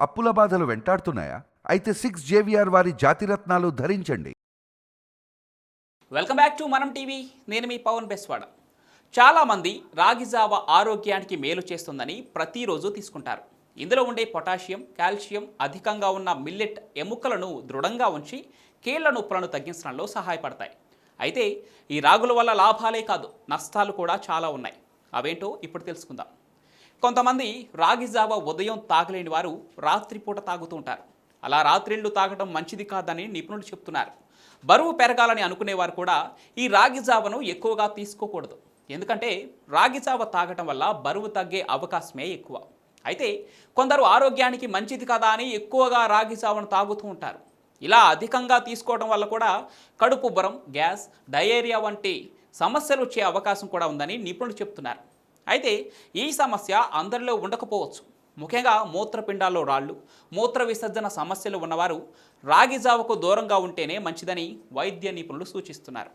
అప్పుల బాధలు వెంటాడుతున్నాయా? అయితే సిక్స్ జేవిఆర్ వారి జాతిరత్నాలు ధరించండి. వెల్కమ్ బ్యాక్ టు మనం టీవీ. నేను మీ పవన్ బెస్వాడ. చాలామంది రాగి జావ ఆరోగ్యానికి మేలు చేస్తుందని ప్రతిరోజు తీసుకుంటారు. ఇందులో ఉండే పొటాషియం కాల్షియం అధికంగా ఉన్న మిల్లెట్ ఎముకలను దృఢంగా ఉంచి కీళ్ళ నొప్పులను తగ్గించడంలో సహాయపడతాయి. అయితే ఈ రాగుల వల్ల లాభాలే కాదు నష్టాలు కూడా చాలా ఉన్నాయి. అవేంటో ఇప్పుడు తెలుసుకుందాం. కొంతమంది రాగి జావ ఉదయం తాగలేని వారు రాత్రిపూట తాగుతూ ఉంటారు. అలా రాత్రిళ్ళు తాగడం మంచిది కాదని నిపుణులు చెప్తున్నారు. బరువు పెరగాలని అనుకునేవారు కూడా ఈ రాగి జావను ఎక్కువగా తీసుకోకూడదు. ఎందుకంటే రాగి జావ తాగటం వల్ల బరువు తగ్గే అవకాశమే ఎక్కువ. అయితే కొందరు ఆరోగ్యానికి మంచిది కదా అని ఎక్కువగా రాగి జావను తాగుతూ ఉంటారు. ఇలా అధికంగా తీసుకోవడం వల్ల కూడా కడుపు ఉబ్బరం గ్యాస్ డయేరియా వంటి సమస్యలు వచ్చే అవకాశం కూడా ఉందని నిపుణులు చెప్తున్నారు. అయితే ఈ సమస్య అందరిలో ఉండకపోవచ్చు. ముఖ్యంగా మూత్రపిండాల్లో రాళ్ళు మూత్ర విసర్జన సమస్యలు ఉన్నవారు రాగి జావకు దూరంగా ఉంటేనే మంచిదని వైద్య నిపుణులు సూచిస్తున్నారు.